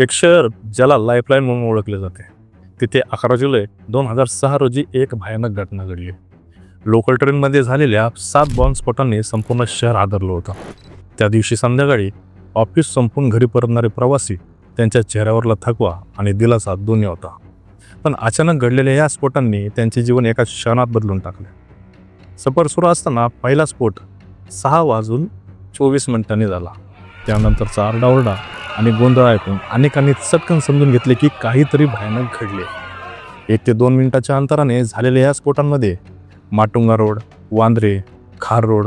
एक शहर ज्याला लाईफलाईन म्हणून ओळखले जाते. तिथे अकरा जुलै दोन हजार सहा रोजी एक भयानक घटना घडली. लोकल ट्रेनमध्ये झालेल्या सात बॉम्बस्फोटांनी संपूर्ण शहर आदरलं होतं. त्या दिवशी संध्याकाळी ऑफिस संपून घरी परतणारे प्रवासी त्यांच्या चेहऱ्यावरला थकवा आणि दिलासा दोन्ही होता. पण अचानक घडलेल्या या स्फोटांनी त्यांचे जीवन एका क्षणात बदलून टाकले. सफर सुरू असताना पहिला स्फोट सहा वाजून चोवीस मिनिटांनी झाला. त्यानंतरचा आरडाओरडा आणि गोंधळ ऐकून अनेकांनी चटकन समजून घेतले की काहीतरी भयानक घडले. एक ते दोन मिनिटाच्या अंतराने झालेल्या या स्फोटांमध्ये Matunga road Vandre Khar road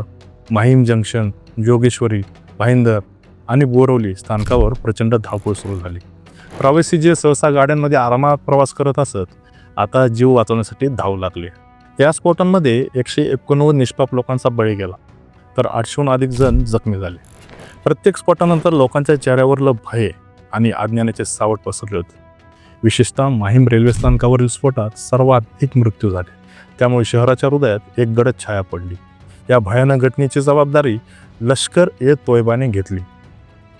Mahim junction Jogeshwari Bhayandar आणि बोरवली स्थानकावर प्रचंड धावपळ सुरू झाली. प्रवासी जे सहसा गाड्यांमध्ये आरामात प्रवास करत असत आता जीव वाचवण्यासाठी धाव लागले. या स्फोटांमध्ये एकशे एकोणनव्वद निष्पाप लोकांचा बळी गेला तर आठशेहून अधिक जण जखमी झाले. प्रत्येक स्फोटानंतर लोकांच्या चेहऱ्यावरलं भय आणि अज्ञानाचे सावट पसरले होते. विशेषतः माहीम रेल्वे स्थानकावरील स्फोटात सर्वाधिक मृत्यू झाले. त्यामुळे शहराच्या हृदयात एक गडद छाया पडली. या भयानक घटनेची जबाबदारी लष्कर ए तोयबाने घेतली.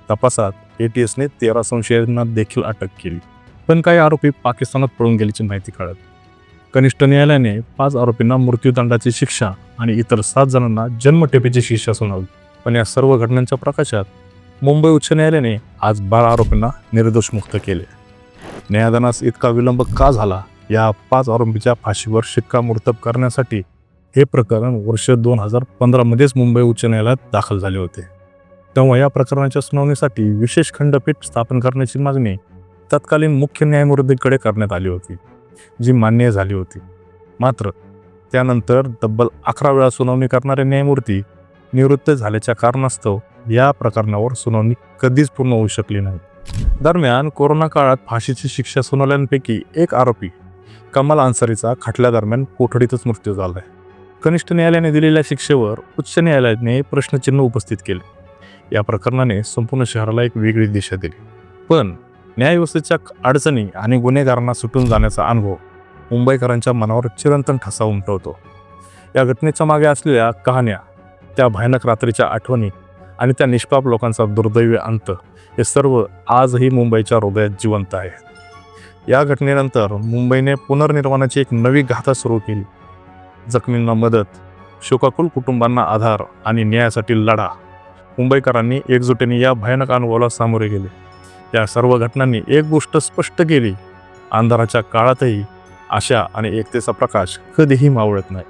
तपासात ए टी एसने तेरा संशयांना देखील अटक केली. पण काही आरोपी पाकिस्तानात पळून गेल्याची माहिती कळत कनिष्ठ न्यायालयाने पाच आरोपींना मृत्यूदंडाची शिक्षा आणि इतर सात जणांना जन्मठेपेची शिक्षा सुनावली. पण या सर्व घटनांच्या प्रकाशात मुंबई उच्च न्यायालयाने आज बारा आरोपींना निर्दोष मुक्त केले. न्यायदानास इतका विलंब का झाला? या पाच आरोपीच्या फाशीवर शिक्कामोर्तब करण्यासाठी हे प्रकरण वर्ष दोन हजार पंधरामध्येच मुंबई उच्च न्यायालयात दाखल झाले होते. तेव्हा या प्रकरणाच्या सुनावणीसाठी विशेष खंडपीठ स्थापन करण्याची मागणी तत्कालीन मुख्य न्यायमूर्तीकडे करण्यात आली होती जी मान्य झाली होती. मात्र त्यानंतर तब्बल अकरा वेळा सुनावणी करणारे न्यायमूर्ती निवृत्त झाल्याच्या कारणास्तव या प्रकरणावर सुनावणी कधीच पूर्ण होऊ शकली नाही. दरम्यान कोरोना काळात फाशीची शिक्षा सुनावल्यांपैकी एक आरोपी कमाल अन्सारीचा खटल्यादरम्यान कोठडीतच मृत्यू झाला आहे कनिष्ठ न्यायालयाने दिलेल्या शिक्षेवर उच्च न्यायालयाने प्रश्नचिन्ह उपस्थित केले. या प्रकरणाने संपूर्ण शहराला एक वेगळी दिशा दिली. पण न्यायव्यवस्थेच्या अडचणी आणि गुन्हेगारांना सुटून जाण्याचा अनुभव मुंबईकरांच्या मनावर चिरंतन ठसा उमटवतो. या घटनेच्या मागे असलेल्या कहाण्या त्या भयानक रात्रीच्या आठवणी आणि त्या निष्पाप लोकांचा दुर्दैवी अंत हे सर्व आजही मुंबईच्या हृदयात जिवंत आहे या घटनेनंतर मुंबईने पुनर्निर्माणाची एक नवी गाथा सुरू केली. जखमींना मदत शोकाकुल कुटुंबांना आधार आणि न्यायासाठी लढा. मुंबईकरांनी एकजुटीने या भयानक अनुभवाला सामोरे गेले. या सर्व घटनांनी एक गोष्ट स्पष्ट केली. अंधाराच्या काळातही आशा आणि एकतेचा प्रकाश कधीही मावळत नाही.